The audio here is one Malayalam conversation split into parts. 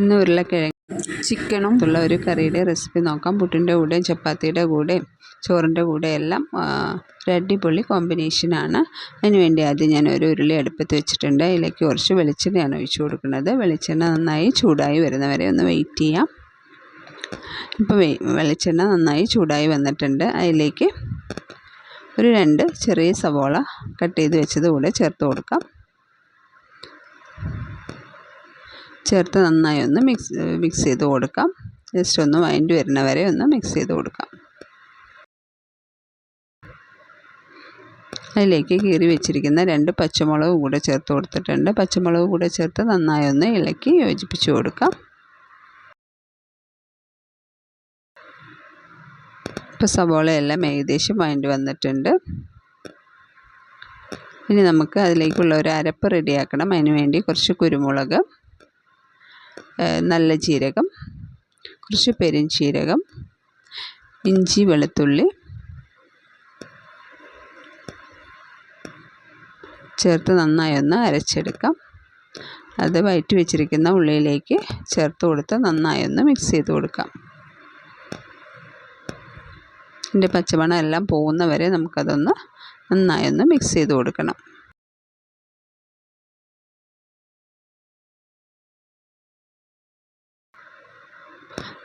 ഇന്ന് ഉരുളക്കിഴങ്ങ് ചിക്കനും ഉള്ള ഒരു കറിയുടെ റെസിപ്പി നോക്കാം. പുട്ടിന്റെ കൂടെയും ചപ്പാത്തിയുടെ കൂടെയും ചോറിന്റെ കൂടെ എല്ലാം ഒരു അടിപൊളി കോമ്പിനേഷനാണ് അതിന് വേണ്ടി ആദ്യം ഞാൻ ഒരു ഉരുളി അടുപ്പത്ത് വെച്ചിട്ടുണ്ട്. അതിലേക്ക് കുറച്ച് വെളിച്ചെണ്ണയാണ് ഒഴിച്ചു കൊടുക്കുന്നത്. വെളിച്ചെണ്ണ നന്നായി ചൂടായി വരുന്നവരെ ഒന്ന് വെയിറ്റ് ചെയ്യാം. ഇപ്പോൾ വെളിച്ചെണ്ണ നന്നായി ചൂടായി വന്നിട്ടുണ്ട്. അതിലേക്ക് ഒരു രണ്ട് ചെറിയ സവോള കട്ട് ചെയ്ത് വെച്ചത് കൂടെ ചേർത്ത് കൊടുക്കാം. ചേർത്ത് നന്നായി ഒന്ന് മിക്സ് മിക്സ് ചെയ്ത് കൊടുക്കാം. ജസ്റ്റ് ഒന്ന് വൈൻഡ് വരുന്ന വരെ ഒന്ന് മിക്സ് ചെയ്ത് കൊടുക്കാം. അതിലേക്ക് കീറി വെച്ചിരിക്കുന്ന രണ്ട് പച്ചമുളകും കൂടെ ചേർത്ത് കൊടുത്തിട്ടുണ്ട്. പച്ചമുളക് കൂടെ ചേർത്ത് നന്നായി ഒന്ന് ഇളക്കി യോജിപ്പിച്ച് കൊടുക്കാം. ഇപ്പോൾ സവോളയെല്ലാം ഏകദേശം വൈൻഡ് വന്നിട്ടുണ്ട്. ഇനി നമുക്ക് അതിലേക്കുള്ള ഒരു അരപ്പ് റെഡിയാക്കണം അതിനുവേണ്ടി കുറച്ച് കുരുമുളക്. നല്ല ജീരകം കുറച്ച് പെരുംജീരകം ഇഞ്ചി വെളുത്തുള്ളി ചേർത്ത് നന്നായി ഒന്ന് അരച്ചെടുക്കാം. അത് വയറ്റി വെച്ചിരിക്കുന്ന ഉള്ളിയിലേക്ക് ചേർത്ത് കൊടുത്ത് നന്നായി ഒന്ന് മിക്സ് ചെയ്ത് കൊടുക്കാം. ഇതിന്റെ പച്ചമണം എല്ലാം പോകുന്നവരെ നമുക്കതൊന്ന് നന്നായി ഒന്ന് മിക്സ് ചെയ്ത് കൊടുക്കണം.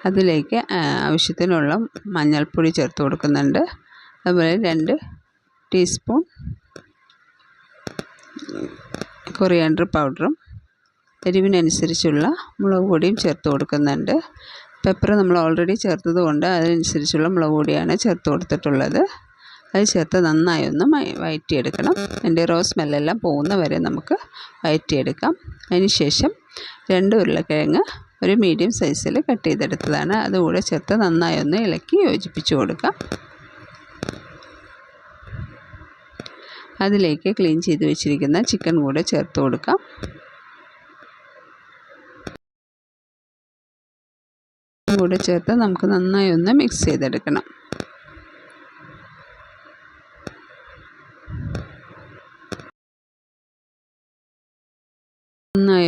അതിലേക്ക് ആവശ്യത്തിനുള്ള മഞ്ഞൾപ്പൊടി ചേർത്ത് കൊടുക്കുന്നുണ്ട്. അതുപോലെ രണ്ട് ടീസ്പൂൺ കൊറിയാണ്ടർ പൗഡറും എരിവിനനുസരിച്ചുള്ള മുളക് പൊടിയും ചേർത്ത് കൊടുക്കുന്നുണ്ട്. പെപ്പർ നമ്മൾ ഓൾറെഡി ചേർത്തത് കൊണ്ട് അതിനനുസരിച്ചുള്ള മുളക് പൊടിയാണ് ചേർത്ത് കൊടുത്തിട്ടുള്ളത്. അത് ചേർത്ത് നന്നായി ഒന്ന് വഴറ്റിയെടുക്കണം അതിന്റെ റോസ് സ്മെല്ലെല്ലാം പോകുന്ന വരെ നമുക്ക് വഴറ്റിയെടുക്കാം അതിന് ശേഷം രണ്ട് ഉരുളക്കിഴങ്ങ് ഒരു മീഡിയം സൈസിൽ കട്ട് ചെയ്തെടുത്തതാണ്. അതുകൂടെ ചേർത്ത് നന്നായി ഒന്ന് ഇളക്കി യോജിപ്പിച്ച് കൊടുക്കാം. അതിലേക്ക് ക്ലീൻ ചെയ്ത് വെച്ചിരിക്കുന്ന ചിക്കൻ കൂടെ ചേർത്ത് കൊടുക്കാം. കൂടെ ചേർത്ത് നമുക്ക് നന്നായി ഒന്ന് മിക്സ് ചെയ്തെടുക്കണം.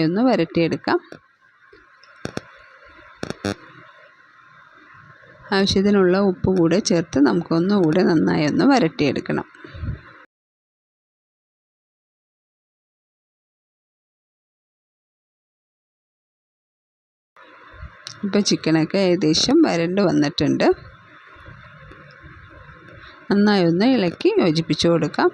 ഒന്ന് വരട്ടിയെടുക്കാം. ആവശ്യത്തിനുള്ള ഉപ്പ് കൂടെ ചേർത്ത് നമുക്കൊന്നുകൂടെ നന്നായി ഒന്ന് വരട്ടിയെടുക്കണം. ഇപ്പോൾ ചിക്കനൊക്കെ ഏകദേശം വരണ്ട് വന്നിട്ടുണ്ട്. നന്നായി ഒന്ന് ഇളക്കി യോജിപ്പിച്ചു കൊടുക്കാം.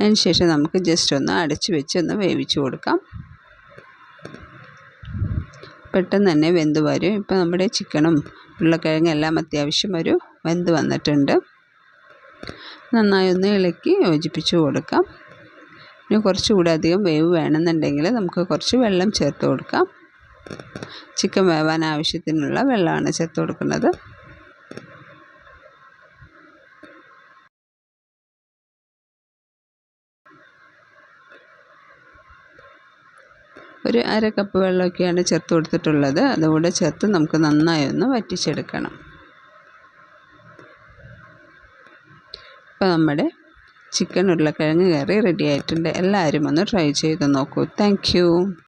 അതിന് ശേഷം നമുക്ക് ജസ്റ്റ് ഒന്ന് അടച്ച് വെച്ച് ഒന്ന് വേവിച്ച് കൊടുക്കാം. പെട്ടെന്ന് തന്നെ വെന്ത് വരും. ഇപ്പോൾ നമ്മുടെ ചിക്കനും ഉരുളക്കിഴങ്ങും എല്ലാം അത്യാവശ്യം ഒരു വെന്ത് വന്നിട്ടുണ്ട്. നന്നായി ഒന്ന് ഇളക്കി യോജിപ്പിച്ച് കൊടുക്കാം. ഇനി കുറച്ചുകൂടെ അധികം വേവ് വേണമെന്നുണ്ടെങ്കിൽ നമുക്ക് കുറച്ച് വെള്ളം ചേർത്ത് കൊടുക്കാം. ചിക്കൻ വേവാൻ ആവശ്യത്തിനുള്ള വെള്ളമാണ് ചേർത്ത് കൊടുക്കുന്നത്. ഒരു അര കപ്പ് വെള്ളമൊക്കെയാണ് ചേർത്ത് കൊടുത്തിട്ടുള്ളത്. അതുകൂടെ ചേർത്ത് നമുക്ക് നന്നായി ഒന്ന് വറ്റിച്ചെടുക്കണം. ഇപ്പോൾ നമ്മുടെ ചിക്കൻ ഉരുളക്കിഴങ്ങ് കറി റെഡി ആയിട്ടുണ്ട്. എല്ലാവരും ഒന്ന് ട്രൈ ചെയ്ത് നോക്കൂ. താങ്ക്